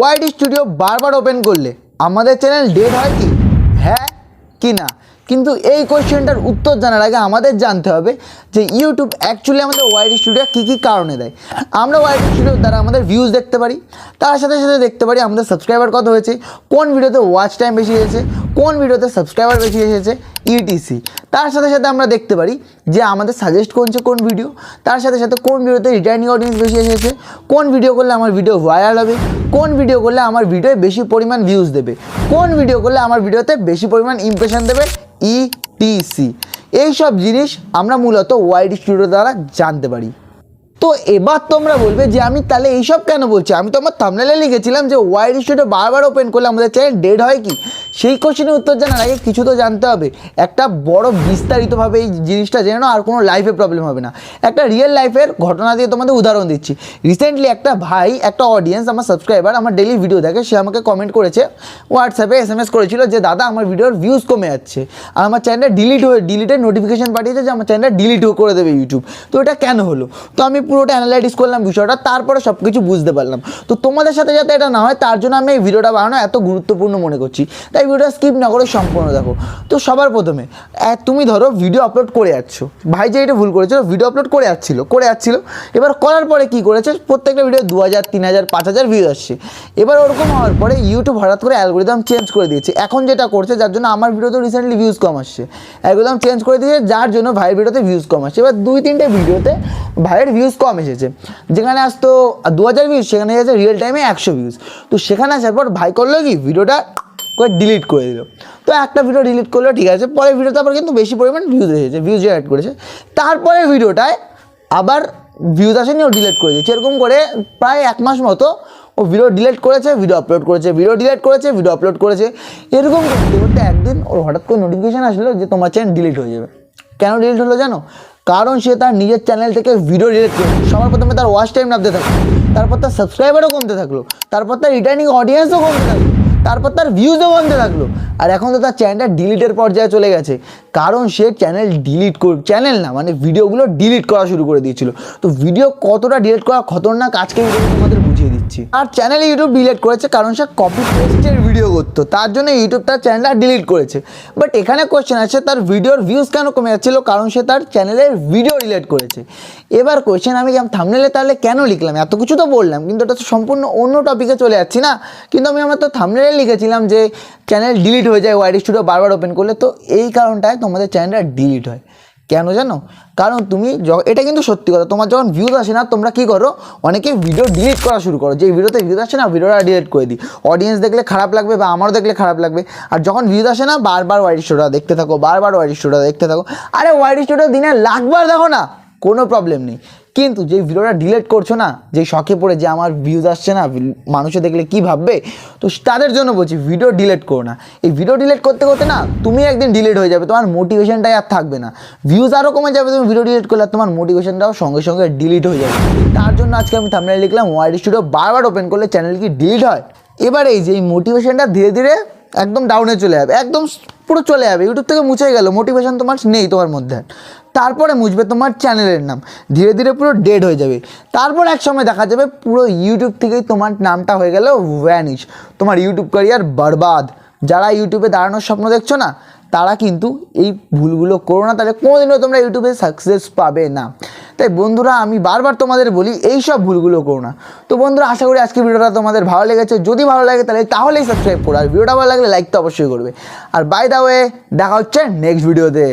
Wide studio বারবার open করলে আমাদের চ্যানেল ডেড হয় কি? হ্যাঁ কি না? কিন্তু এই কোয়েশ্চেনটার উত্তর জানার আগে আমাদের জানতে হবে যে ইউটিউব অ্যাকচুয়ালি আমাদের ওয়াইড স্টুডিও কী কী কারণে দেয়। আমরা ওয়াইড স্টুডিওর দ্বারা আমাদের ভিউজ দেখতে পারি, তার সাথে সাথে দেখতে পারি আমাদের সাবস্ক্রাইবার কত হয়েছে, কোন ভিডিওতে ওয়াচ টাইম বেশি হয়েছে, কোন ভিডিওতে সাবস্ক্রাইবার বেশি এসেছে ইটিসি তার সাথে সাথে আমরা দেখতে পারি যে আমাদের সাজেস্ট করছে কোন ভিডিও তার সাথে সাথে কোন ভিডিওতে রিটার্নিং অডিয়েন্স বেশি এসেছে, কোন ভিডিও করলে আমার ভিডিও ভাইরাল হবে, কোন ভিডিও করলে আমার ভিডিওয়ে বেশি পরিমাণ ভিউজ দেবে, কোন ভিডিও করলে আমার ভিডিওতে বেশি পরিমাণ ইমপ্রেশন দেবে ইটিসি ইটিসি এইসব জিনিস আমরা মূলত ওয়াইড স্টুডিও দ্বারা জানতে পারি। তো এবার তোমরা বলবে যে আমি তাহলে এইসব কেন বলছি? আমি তো আমার থামনেলে লিখেছিলাম যে ওয়াইড স্টুডিও বারবার ওপেন করলে আমাদের চ্যানেল ডেড হয় কি? সেই কোশ্চেনের উত্তর জানার আগে কিছু তো জানতে হবে। একটা বড় বিস্তারিতভাবে এই জিনিসটা জেনে নাও, আর কোনো লাইফে প্রবলেম হবে না। একটা রিয়েল লাইফের ঘটনা দিয়ে তোমাদের উদাহরণ দিচ্ছি। রিসেন্টলি একটা ভাই, একটা অডিয়েন্স আমার সাবস্ক্রাইবার আমার ডেলি ভিডিও দেখে, সে আমাকে কমেন্ট করেছে হোয়াটসঅ্যাপে এস এম এস করেছিল যে, দাদা, আমার ভিডিওর ভিউজ কমে যাচ্ছে। আর আমার চ্যানেলটা ডিলিট হয়ে ডিলিটের নোটিফিকেশন পাঠিয়েছে যে, আমার চ্যানেলটা ডিলিট করে দেবে ইউটিউব তো এটা কেন হলো? তো আমি পুরোটা অ্যানালাইটিস করলাম বিষয়টা, তারপরে সব কিছু বুঝতে পারলাম। তো তোমাদের সাথে যাতে এটা না হয়, তার জন্য আমি এই ভিডিওটা বানানো এত গুরুত্বপূর্ণ মনে করছি। তাই ভিডিওটা স্কিপ না করে সম্পূর্ণ দেখো। তো সবার প্রথমে তুমি ধরো ভিডিও আপলোড করে যাচ্ছ। ভাই যে এটা ভুল করেছিল ভিডিও আপলোড করে যাচ্ছিল, করে যাচ্ছিল। এবার করার পরে কি করেছে? প্রত্যেকটা ভিডিও দু হাজার তিন হাজার পাঁচ হাজার ভিউ আসছে। এবার ওরকম হওয়ার পরে ইউটিউব হঠাৎ করে অ্যালগোরিদম চেঞ্জ করে দিয়েছে। এখন যেটা করছে, যার জন্য আমার ভিডিওতে রিসেন্টলি ভিউজ কম আসছে। অ্যালগোরিদম চেঞ্জ করে দিয়েছে, যার জন্য ভাইয়ের ভিডিওতে ভিউজ কম আসছে। এবার দুই, তিনটে ভিডিওতে ভাইয়ের ভিউজ কম এসেছে। যেখানে আসতো দু হাজার ভিউজ সেখানে এসেছে রিয়েল টাইমে একশো ভিউজ তো সেখানে আসার পর ভাই করল কি ভিডিওটা করে ডিলিট করে দিল। তো একটা ভিডিও ডিলিট করল, ঠিক আছে, পরের ভিডিওতে আবার কিন্তু বেশি পরিমাণ ভিউজ এসেছে ভিউজ জেনারেট করেছে। তারপরে ভিডিওটায় আবার ভিউজ আসেনি, ও ডিলিট করে দিয়েছে। এরকম করে প্রায় এক মাস মতো ও ভিডিও ডিলিট করেছে ভিডিও আপলোড করেছে ভিডিও ডিলিট করেছে ভিডিও আপলোড করেছে। এরকম করতে করতে একদিন ওর হঠাৎ করে নোটিফিকেশান আসলো যে তোমার চ্যানেল ডিলিট হয়ে যাবে। কেন ডিলিট হলো জানো? কারণ সে তার নিজের চ্যানেল থেকে ভিডিও ডিলিট করে সবার প্রথমে তার ওয়াচ টাইম নামতে থাকল। তারপর তার সাবস্ক্রাইবারও কমতে থাকল। তারপর তার রিটার্নিং অডিয়েন্সও কমতে থাকল। তারপর তার ভিউজও কমতে থাকল। আর এখন তো তার চ্যানেলটা ডিলিটের পর্যায়ে চলে গেছে। কারণ সে চ্যানেল ডিলিট কর চ্যানেল না মানে ভিডিওগুলো ডিলিট করা শুরু করে দিয়েছিল। তো ভিডিও কতটা ডিলিট করা খতরনাক, আজকে তোমাদের দিচ্ছি। আর চ্যানেল ইউটিউব ডিলিট করেছে কারণ সে কপি পেস্টের ভিডিও করতো। তার জন্য ইউটিউব তার চ্যানেলটা ডিলিট করেছে। বাট এখানে কোয়েশ্চেন আছে, তার ভিডিওর ভিউজ কেন কমে যাচ্ছিল? কারণ সে তার চ্যানেলের ভিডিও ডিলিট করেছে। এবার কোয়েশ্চেন আমি থামনেলে তাহলে কেন লিখলাম? এত কিছু তো বললাম, কিন্তু এটা তো সম্পূর্ণ অন্য টপিকে চলে যাচ্ছি না। কিন্তু আমি আমার তো থামনেলে লিখেছিলাম যে চ্যানেল ডিলিট হয়ে যায় ওয়াইড স্টুডিও বারবার ওপেন করলে, তো এই কারণটায় তোমাদের চ্যানেলটা ডিলিট হয়। কেন জানো? কারণ তুমি এটা কিন্তু সত্যি কথা। তোমার যখন ভিউজ আসে না, তোমরা কি করো? অনেকে ভিডিও ডিলিট করা শুরু করো। যে ভিডিওতে ভিউজ আসে না ভিডিওটা ডিলিট করে দিই। অডিয়েন্স দেখলে খারাপ লাগবে বা আমারও দেখলে খারাপ লাগবে। আর যখন ভিউজ আসে না, বারবার ওয়াইড স্টোটা দেখতে থাকো, বারবার ওয়াইড স্টোটা দেখতে থাকো। আরে ওয়াইড স্টোটা দিনে লাখবার দেখো না, কোনো প্রবলেম নেই। কিন্তু যে ভিডিওটা ডিলেট করছ না যে শখে পড়ে যে আমার ভিউজ আসছে না মানুষে দেখলে কি ভাববে? তো তাদের জন্য বলছি ভিডিও ডিলেট করো না। এই ভিডিও ডিলেট করতে করতে না, তুমি একদিন ডিলেট হয়ে যাবে, তোমার মোটিভেশনটাই আর থাকবে না। ভিউজ আরও কমে যাবে, তুমি ভিডিও ডিলিট করলে তোমার মোটিভেশনটাও সঙ্গে সঙ্গে ডিলিট হয়ে যাবে। তার জন্য আজকে আমি থামনে লিখলাম ওয়াইড স্টুডিও বারবার ওপেন করলে চ্যানেল কি ডিলিট হয়? এবার এই যে এই মোটিভেশনটা ধীরে ধীরে একদম ডাউনে চলে যাবে, একদম পুরো চলে যাবে ইউটিউব থেকে মুছে গেল মোটিভেশন তোমার নেই তোমার মধ্যে। তারপরে মুছবে তোমার চ্যানেলের নাম। ধীরে ধীরে পুরো ডেড হয়ে যাবে। তারপর এক সময় দেখা যাবে পুরো ইউটিউব থেকেই তোমার নামটা হয়ে গেল ভ্যানিশ তোমার ইউটিউব ক্যারিয়ার বরবাদ। যারা ইউটিউবে দাঁড়ানোর স্বপ্ন দেখছ না, তারা কিন্তু এই ভুলগুলো করো না। তাহলে কোনোদিনও তোমরা ইউটিউবে সাকসেস পাবে না। তাই বন্ধুরা, আমি বারবার তোমাদের বলি, এই সব ভুলগুলো করো না। তো বন্ধুরা, আশা করি আজকে ভিডিওটা তোমাদের ভালো লেগেছে। যদি ভালো লাগে, তাহলে তাহলেই সাবস্ক্রাইব করো। আর ভিডিওটা ভালো লাগলে লাইক তো অবশ্যই করবে। আর বাই দা ওয়ে দেখা হচ্ছে নেক্সট ভিডিওতে